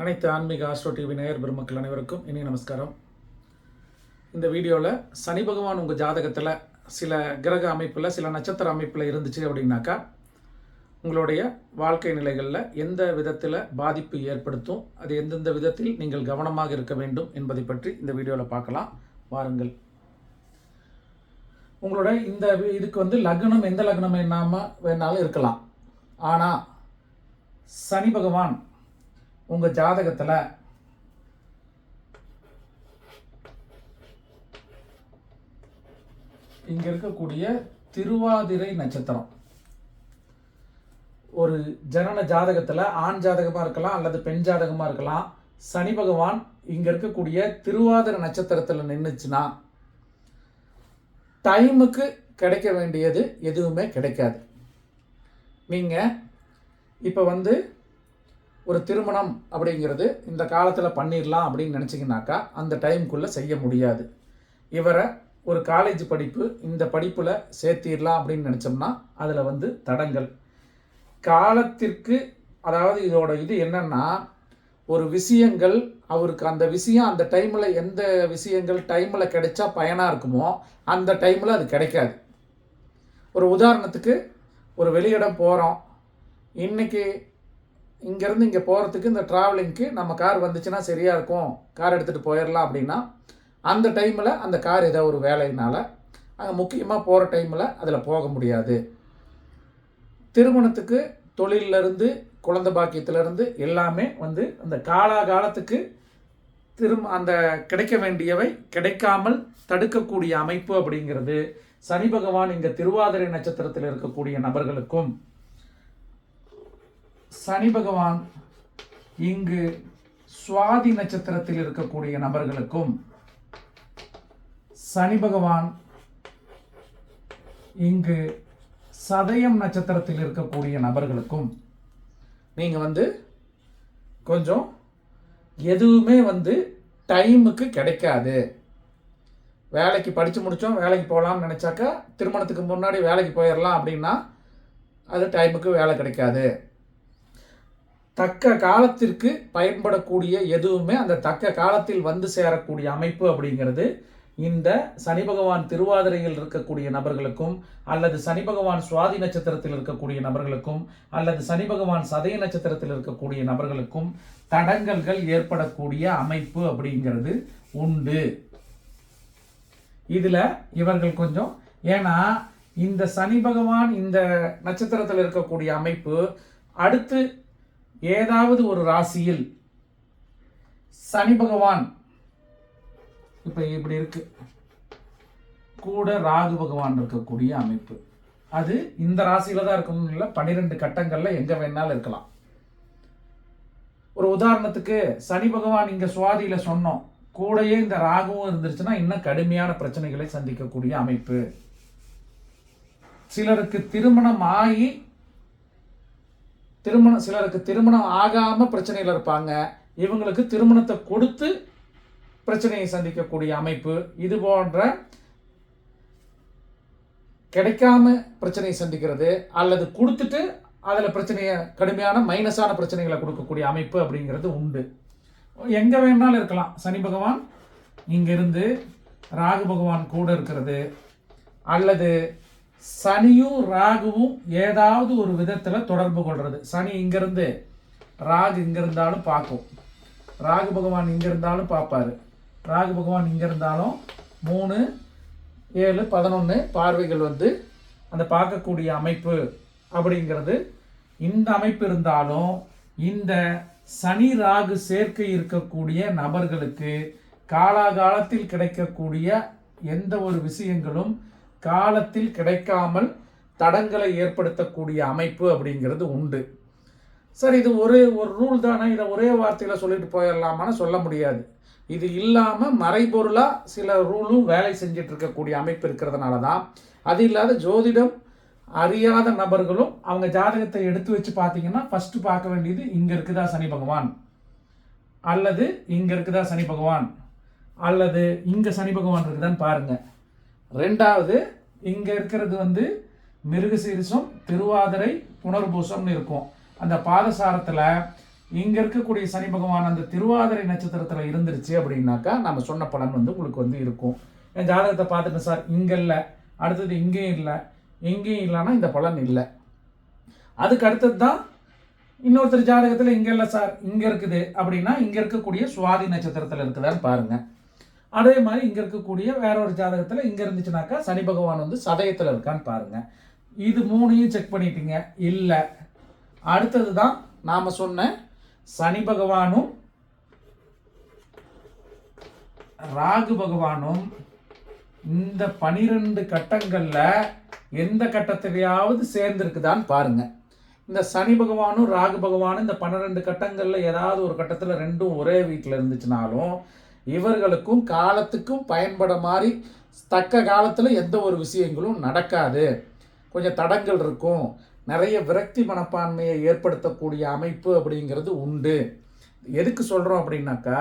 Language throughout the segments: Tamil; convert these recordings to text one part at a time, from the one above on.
அனைத்து ஆன்மீக ஆஸ்ட்ரோ டிவி நேயர் பெருமக்கள் அனைவருக்கும் இனி நமஸ்காரம். இந்த வீடியோவில் சனி பகவான் உங்கள் ஜாதகத்தில் சில கிரக அமைப்பில் சில நட்சத்திர அமைப்பில் இருந்துச்சு அப்படின்னாக்கா உங்களுடைய வாழ்க்கை நிலைகளில் எந்த விதத்தில் பாதிப்பு ஏற்படுத்தும் அது எந்தெந்த விதத்தில் நீங்கள் கவனமாக இருக்க வேண்டும் என்பதை பற்றி இந்த வீடியோவில் பார்க்கலாம். வாருங்கள். உங்களோட இந்த இதுக்கு வந்து லக்னம் எந்த லக்னம் என்னாமல் வேணாலும் இருக்கலாம். ஆனால் சனி பகவான் உங்கள் ஜாதகத்தில் இங்கே இருக்கக்கூடிய திருவாதிரை நட்சத்திரம். ஒரு ஜனன ஜாதகத்தில் ஆண் ஜாதகமாக இருக்கலாம் அல்லது பெண் ஜாதகமாக இருக்கலாம் சனி பகவான் இங்கே இருக்கக்கூடிய திருவாதிரை நட்சத்திரத்தில் நின்றுச்சுன்னா டைமுக்கு கிடைக்க வேண்டியது எதுவுமே கிடைக்காது. நீங்கள் இப்போ வந்து ஒரு திருமணம் அப்படிங்கிறது இந்த காலத்தில் பண்ணிடலாம் அப்படின்னு நினச்சிங்கனாக்கா அந்த டைமுக்குள்ளே செய்ய முடியாது. இவரை ஒரு காலேஜ் படிப்பு இந்த படிப்பில் சேர்த்திடலாம் அப்படின்னு நினச்சோம்னா அதில் வந்து தடங்கள். காலத்திற்கு அதாவது இதோட இது என்னென்னா ஒரு விஷயங்கள் அவருக்கு அந்த விஷயம் அந்த டைமில் எந்த விஷயங்கள் டைமில் கிடைச்சா பயனாக இருக்குமோ அந்த டைமில் அது கிடைக்காது. ஒரு உதாரணத்துக்கு ஒரு வெளியிடம் போகிறோம் இன்றைக்கி இங்கேருந்து இங்கே போகிறதுக்கு இந்த ட்ராவலிங்க்கு நம்ம கார் வந்துச்சுன்னா சரியாக இருக்கும். கார் எடுத்துகிட்டு போயிடலாம் அப்படின்னா அந்த டைமில் அந்த கார் ஏதோ ஒரு வேலையினால் அங்கே முக்கியமாக போகிற டைமில் அதில் போக முடியாது. திருமணத்துக்கு தொழிலிருந்து குழந்த பாக்கியத்திலேருந்து எல்லாமே வந்து அந்த காலாகாலத்துக்கு திரும்ப அந்த கிடைக்க வேண்டியவை கிடைக்காமல் தடுக்கக்கூடிய அமைப்பு அப்படிங்கிறது சனி பகவான் இங்கே திருவாதிரை நட்சத்திரத்தில் இருக்கக்கூடிய நபர்களுக்கும் சனி பகவான் இங்கு சுவாதி நட்சத்திரத்தில் இருக்கக்கூடிய நபர்களுக்கும் சனி பகவான் இங்கு சதயம் நட்சத்திரத்தில் இருக்கக்கூடிய நபர்களுக்கும் நீங்கள் வந்து கொஞ்சம் எதுவுமே வந்து டைமுக்கு கிடைக்காது. வேலைக்கு படித்து முடித்தோம் வேலைக்கு போகலாம்னு நினச்சாக்கா திருமணத்துக்கு முன்னாடி வேலைக்கு போயிடலாம் அப்படின்னா அது டைமுக்கு வேலை கிடைக்காது. தக்க காலத்திற்கு பயன்படக்கூடிய எதுவுமே அந்த தக்க காலத்தில் வந்து சேரக்கூடிய அமைப்பு அப்படிங்கிறது இந்த சனி பகவான் திருவாதிரையில் இருக்கக்கூடிய நபர்களுக்கும் அல்லது சனி பகவான் சுவாதி நட்சத்திரத்தில் இருக்கக்கூடிய நபர்களுக்கும் அல்லது சனி பகவான் சதய நட்சத்திரத்தில் இருக்கக்கூடிய நபர்களுக்கும் தடங்கல்கள் ஏற்படக்கூடிய அமைப்பு அப்படிங்கிறது உண்டு. இதில் இவர்கள் கொஞ்சம் ஏன்னா இந்த சனி பகவான் இந்த நட்சத்திரத்தில் இருக்கக்கூடிய அமைப்பு அடுத்து ஏதாவது ஒரு ராசியில் சனி பகவான் இப்போ இப்படி இருக்கு. கூட ராகு பகவான் இருக்கக்கூடிய அமைப்பு. அது இந்த ராசியில் தான் இருக்கணும் இல்லை பன்னிரெண்டு கட்டங்களில் எங்கே வேணாலும் இருக்கலாம். ஒரு உதாரணத்துக்கு சனி பகவான் இங்கே சுவாதியில் சொன்னோம். கூடயே இந்த ராகுவும் இருந்துருச்சுன்னா இன்னும் கடுமையான பிரச்சனைகளை சந்திக்கக்கூடிய அமைப்பு. சிலருக்கு திருமணம் ஆகி திருமணம் சிலருக்கு திருமணம் ஆகாமல் பிரச்சனையில் இருப்பாங்க. இவங்களுக்கு திருமணத்தை கொடுத்து பிரச்சனையை சந்திக்கக்கூடிய அமைப்பு இது போன்ற கிடைக்காம பிரச்சனையை சந்திக்கிறது அல்லது கொடுத்துட்டு அதில் பிரச்சனையை கடுமையான மைனஸான பிரச்சனைகளை கொடுக்கக்கூடிய அமைப்பு அப்படிங்கிறது உண்டு. எங்கே வேணாலும் இருக்கலாம். சனி பகவான் இங்கிருந்து ராகு பகவான் கூட இருக்கிறது. அல்லது சனியும் ராகுவும் ஏதாவது ஒரு விதத்தில் தொடர்பு கொள்வது சனி இங்கேருந்து ராகு இங்க இருந்தாலும் பார்க்கும். ராகு பகவான் இங்க இருந்தாலும் பார்ப்பாரு. ராகு பகவான் இங்க இருந்தாலும் மூணு ஏழு பதினொன்று பார்வைகள் வந்து அந்த பார்க்கக்கூடிய அமைப்பு அப்படிங்கிறது இந்த அமைப்பு இருந்தாலும் இந்த சனி ராகு சேர்க்கை இருக்கக்கூடிய நபர்களுக்கு காலாகாலத்தில் கிடைக்கக்கூடிய எந்த ஒரு விஷயங்களும் காலத்தில் கிடைக்காமல் தடங்களை ஏற்படுத்தக்கூடிய அமைப்பு அப்படிங்கிறது உண்டு. சார் இது ஒரே ஒரு ரூல் தானே இதை ஒரே வார்த்தையில் சொல்லிட்டு போயிடலாமான்னு சொல்ல முடியாது. இது இல்லாமல் மறைபொருளாக சில ரூலும் வேலை செஞ்சிட்டு இருக்கக்கூடிய அமைப்பு இருக்கிறதுனால தான் அது இல்லாத ஜோதிடம் அறியாத நபர்களும் அவங்க ஜாதகத்தை எடுத்து வச்சு பார்த்தீங்கன்னா ஃபஸ்ட்டு பார்க்க வேண்டியது இங்கே இருக்குதா சனி பகவான்? அல்லது இங்கே இருக்குதா சனி பகவான்? அல்லது இங்கே சனி பகவான் இருக்குதான்னு பாருங்கள் ரெண்டாவது இங்கே இருக்கிறது வந்து மிருகசீரிசம் திருவாதிரை புனர்பூசம்னு இருக்கும். அந்த பாதசாரத்தில் இங்கே இருக்கக்கூடிய சனி பகவான் அந்த திருவாதிரை நட்சத்திரத்தில் இருந்துருச்சு அப்படின்னாக்கா நம்ம சொன்ன பலன் வந்து உங்களுக்கு வந்து இருக்கும். என் ஜாதகத்தை பார்த்துட்டு சார். இங்கே இல்லை. அடுத்தது இங்கேயும் இல்லை. எங்கேயும் இல்லைன்னா இந்த பலன் இல்லை. அதுக்கு அடுத்தது தான் இன்னொருத்தர் ஜாதகத்தில் இங்கே இல்லை சார். இங்கே இருக்குது அப்படின்னா இங்கே இருக்கக்கூடிய சுவாதி நட்சத்திரத்தில் இருக்குதான்னு பாருங்கள் அதே மாதிரி இங்கே இருக்கக்கூடிய வேற ஒரு ஜாதகத்தில் இங்கே இருந்துச்சுனாக்கா சனி பகவான் வந்து சதயத்தில் இருக்கான்னு பாருங்கள் இது மூணையும் செக் பண்ணிட்டீங்க. இல்லை. அடுத்தது தான் நாம் சொன்ன சனி பகவானும் ராகு பகவானும் இந்த பனிரெண்டு கட்டங்களில் எந்த கட்டத்திலேயாவது சேர்ந்துருக்குதான்னு பாருங்கள் இந்த சனி பகவானும் ராகு பகவானும் இந்த பன்னிரெண்டு கட்டங்களில் ஏதாவது ஒரு கட்டத்தில் ரெண்டும் ஒரே வீட்டில் இருந்துச்சுனாலும் இவர்களுக்கும் காலத்துக்கும் பயன்பட மாதிரி தக்க காலத்தில் எந்த ஒரு விஷயங்களும் நடக்காது. கொஞ்சம் தடங்கள் இருக்கும். நிறைய விரக்தி மனப்பான்மையை ஏற்படுத்தக்கூடிய அமைப்பு அப்படிங்கிறது உண்டு. எதுக்கு சொல்கிறோம் அப்படின்னாக்கா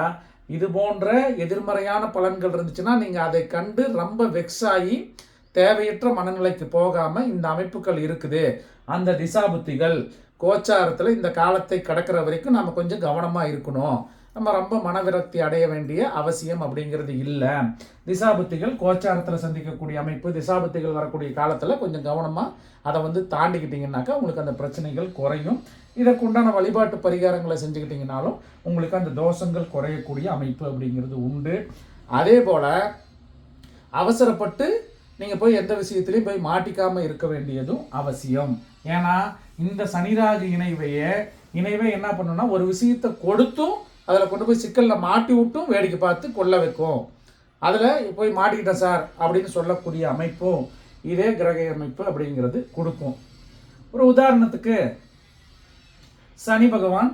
இது போன்ற எதிர்மறையான பலன்கள் இருந்துச்சுன்னா நீங்கள் அதை கண்டு ரொம்ப வெக்ஸ் ஆகி தேவையற்ற மனநிலைக்கு போகாமல் இந்த அமைப்புகள் இருக்குது. அந்த திசாபுத்திகள் கோச்சாரத்தில் இந்த காலத்தை கடக்கிற வரைக்கும் நம்ம கொஞ்சம் கவனமாக இருக்கணும். நம்ம ரொம்ப மனவிரக்தி அடைய வேண்டிய அவசியம் அப்படிங்கிறது இல்லை. திசாபுத்திகள் கோச்சாரத்தில் சந்திக்கக்கூடிய அமைப்பு திசாபுத்திகள் வரக்கூடிய காலத்தில் கொஞ்சம் கவனமாக அதை வந்து தாண்டிக்கிட்டிங்கனாக்கா உங்களுக்கு அந்த பிரச்சனைகள் குறையும். இதற்குண்டான வழிபாட்டு பரிகாரங்களை செஞ்சுக்கிட்டிங்கனாலும் உங்களுக்கு அந்த தோஷங்கள் குறையக்கூடிய அமைப்பு அப்படிங்கிறது உண்டு. அதே போல் அவசரப்பட்டு நீங்கள் போய் எந்த விஷயத்துலையும் போய் மாட்டிக்காமல் இருக்க வேண்டியதும் அவசியம். ஏன்னா இந்த சனிராகு இணைவையே இணைவை என்ன பண்ணுன்னா ஒரு விஷயத்தை கொடுத்தும் அதில் கொண்டு போய் சிக்கலில் மாட்டி விட்டும் வேடிக்கை பார்த்து கொள்ள வைக்கும். அதில் போய் மாட்டிக்கிட்டேன் சார் அப்படின்னு சொல்லக்கூடிய அமைப்பும் இதே கிரக அமைப்பு அப்படிங்கிறது கொடுக்கும். ஒரு உதாரணத்துக்கு சனி பகவான்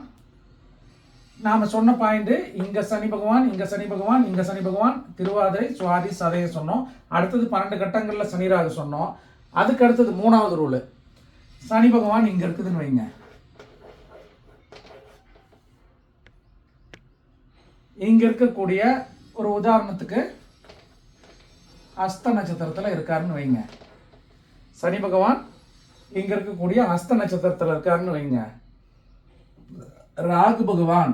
நாம் சொன்ன பாயிண்ட்டு இங்கே சனி பகவான் இங்கே சனி பகவான் இங்கே சனி பகவான் திருவாதிரை சுவாதி சதய சொன்னோம். அடுத்தது பன்னெண்டு கட்டங்களில் சனிராக சொன்னோம். அதுக்கு அடுத்தது மூணாவது ரூலு சனி பகவான் இங்கே இருக்குதுன்னு வைங்க. இங்கே இருக்கக்கூடிய ஒரு உதாரணத்துக்கு அஸ்த நட்சத்திரத்தில் இருக்காருன்னு வைங்க. சனி பகவான் இங்கே இருக்கக்கூடிய அஸ்த நட்சத்திரத்தில் இருக்காருன்னு வைங்க. ராகு பகவான்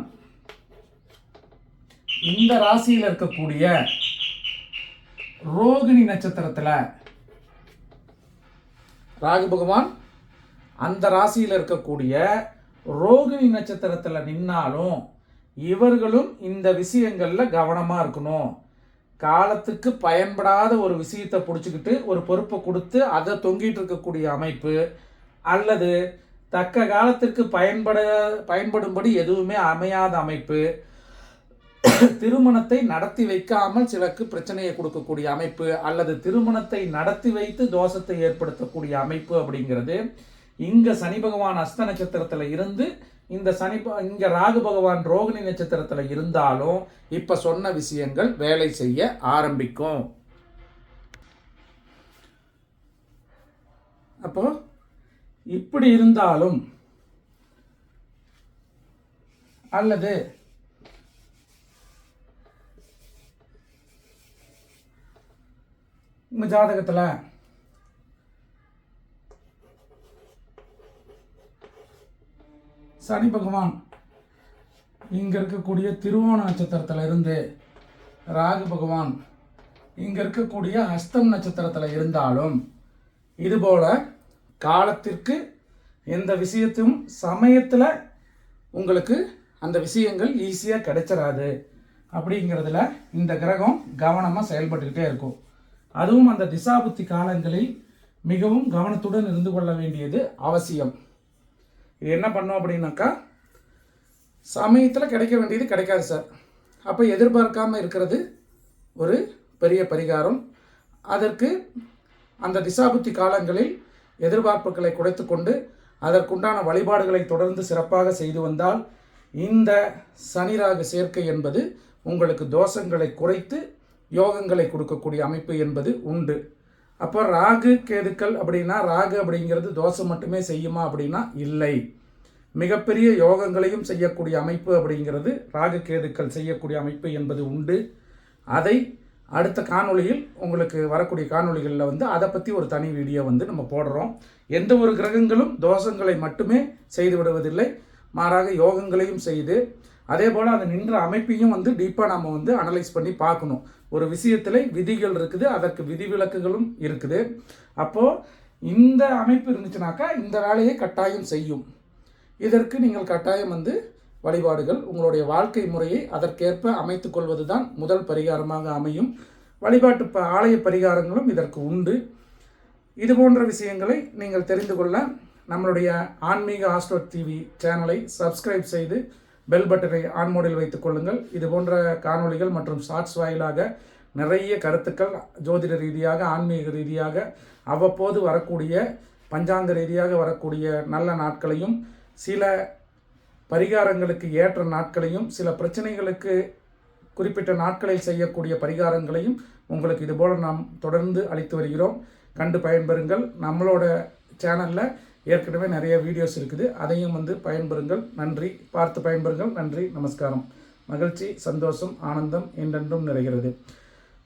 இந்த ராசியில் இருக்கக்கூடிய ரோகிணி நட்சத்திரத்தில் ராகு பகவான் அந்த ராசியில் இருக்கக்கூடிய ரோகிணி நட்சத்திரத்தில் நின்னாலும் இவர்களும் இந்த விஷயங்களில் கவனமாக இருக்கணும். காலத்துக்கு பயன்படாத ஒரு விஷயத்தை பிடிச்சிக்கிட்டு ஒரு பொறுப்பை கொடுத்து அதை தொங்கிட்டு இருக்கக்கூடிய அமைப்பு அல்லது தக்க காலத்திற்கு பயன்பட பயன்படும்படி எதுவுமே அமையாத அமைப்பு திருமணத்தை நடத்தி வைக்காமல் சிலருக்கு பிரச்சனையை கொடுக்கக்கூடிய அமைப்பு அல்லது திருமணத்தை நடத்தி வைத்து தோஷத்தை ஏற்படுத்தக்கூடிய அமைப்பு அப்படிங்கிறது இங்கே சனி பகவான் அஸ்த நட்சத்திரத்தில் இருந்து இந்த சனி இங்கே ராகு பகவான் ரோகிணி நட்சத்திரத்தில் இருந்தாலும் இப்போ சொன்ன விஷயங்கள் வேலை செய்ய ஆரம்பிக்கும். அப்போ இப்படி இருந்தாலும் அல்லது உங்கள் ஜாதகத்தில் சனி பகவான் இங்கே இருக்கக்கூடிய திருவோண நட்சத்திரத்தில் இருந்து ராகு பகவான் இங்கே இருக்கக்கூடிய அஸ்தம் நட்சத்திரத்தில் இருந்தாலும் இதுபோல் காலத்திற்கு எந்த விஷயத்தையும் சமயத்தில் உங்களுக்கு அந்த விஷயங்கள் ஈஸியாக கிடைச்சிடாது அப்படிங்கிறதுல இந்த கிரகம் கவனமாக செயல்பட்டுக்கிட்டே இருக்கும். அதுவும் அந்த திசாபுத்தி காலங்களில் மிகவும் கவனத்துடன் இருந்து கொள்ள வேண்டியது அவசியம். இது என்ன பண்ணோம் அப்படின்னாக்கா சமயத்தில் கிடைக்க வேண்டியது கிடைக்காது சார். அப்போ எதிர்பார்க்காமல் இருக்கிறது ஒரு பெரிய பரிகாரம். அதற்கு அந்த திசாபுத்தி காலங்களில் எதிர்பார்ப்புகளை குறைத்து கொண்டு அதற்குண்டான வழிபாடுகளை தொடர்ந்து சிறப்பாக செய்து வந்தால் இந்த சனிராக சேர்க்கை என்பது உங்களுக்கு தோஷங்களை குறைத்து யோகங்களை கொடுக்கக்கூடிய அமைப்பு என்பது உண்டு. அப்போ ராகு கேதுக்கள் அப்படின்னா ராகு அப்படிங்கிறது தோஷம் மட்டுமே செய்யுமா அப்படின்னா இல்லை. மிகப்பெரிய யோகங்களையும் செய்யக்கூடிய அமைப்பு அப்படிங்கிறது ராகு கேதுக்கள் செய்யக்கூடிய அமைப்பு என்பது உண்டு. அதை அடுத்த காணொளியில் உங்களுக்கு வரக்கூடிய காணொளிகளில் வந்து அதை பற்றி ஒரு தனி வீடியோ வந்து நம்ம போடுறோம். எந்த ஒரு கிரகங்களும் தோஷங்களை மட்டுமே செய்து விடுவதில்லை மாறாக யோகங்களையும் செய்து அதே போல் அது நின்ற அமைப்பையும் வந்து டீப்பாக நம்ம வந்து அனலைஸ் பண்ணி பார்க்கணும். ஒரு விஷயத்தில் விதிகள் இருக்குது அதற்கு விதிவிலக்குகளும் இருக்குது. அப்போது இந்த அமைப்பு இருந்துச்சுனாக்கா இந்த வேலையை கட்டாயம் செய்யும். இதற்கு நீங்கள் கட்டாயம் வந்து வழிபாடுகள் உங்களுடைய வாழ்க்கை முறையை அதற்கேற்ப அமைத்து கொள்வது தான் முதல் பரிகாரமாக அமையும். வழிபாட்டு ப ஆலய பரிகாரங்களும் இதற்கு உண்டு. இது போன்ற விஷயங்களை நீங்கள் தெரிந்து கொள்ள நம்மளுடைய ஆன்மீக ஆஸ்ட்ரோ டிவி சேனலை சப்ஸ்கிரைப் செய்து பெல் பட்டனை ஆன் மோடில் வைத்துக் கொள்ளுங்கள். இது போன்ற காணொளிகள் மற்றும் ஷார்ட்ஸ் வாயிலாக நிறைய கருத்துக்கள் ஜோதிட ரீதியாக ஆன்மீக ரீதியாக அவ்வப்போது வரக்கூடிய பஞ்சாங்க ரீதியாக வரக்கூடிய நல்ல நாட்களையும் சில பரிகாரங்களுக்கு ஏற்ற நாட்களையும் சில பிரச்சனைகளுக்கு குறிப்பிட்ட நாட்களில் செய்யக்கூடிய பரிகாரங்களையும் உங்களுக்கு இதுபோல் நாம் தொடர்ந்து அளித்து வருகிறோம். கண்டு பயன்பெறுங்கள். நம்மளோட சேனலில் ஏற்கனவே நிறைய வீடியோஸ் இருக்குது. அதையும் வந்து பயன்பெறுங்கள். நன்றி. பார்த்து பயன்பெறுங்கள். நன்றி. நமஸ்காரம். மகிழ்ச்சி சந்தோஷம் ஆனந்தம் என்றென்றும் நிறைகிறது.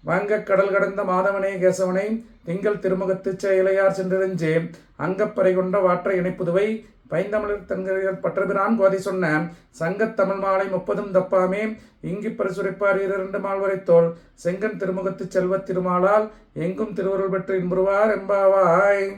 வங்கக் கடல் கடந்த மாதவனே கேசவனை திங்கள் திருமுகத்து செயலையார் சென்றிருஞ்சே அங்கப்பறை கொண்ட வாற்ற இணைப்புதுவை பைந்தமிழர் தங்கர்கள் பற்றபிரான் கோதை சொன்ன சங்கத் தமிழ் மாலை முப்பதும் தப்பாமே. இங்கு பரிசுரைப்பார் இரண்டு மால்வரை தோல். செங்கன் திருமுகத்து செல்வத் திருமாலால் எங்கும் திருவருள் பெற்று இன்புறுவார் எம்பாவாய்.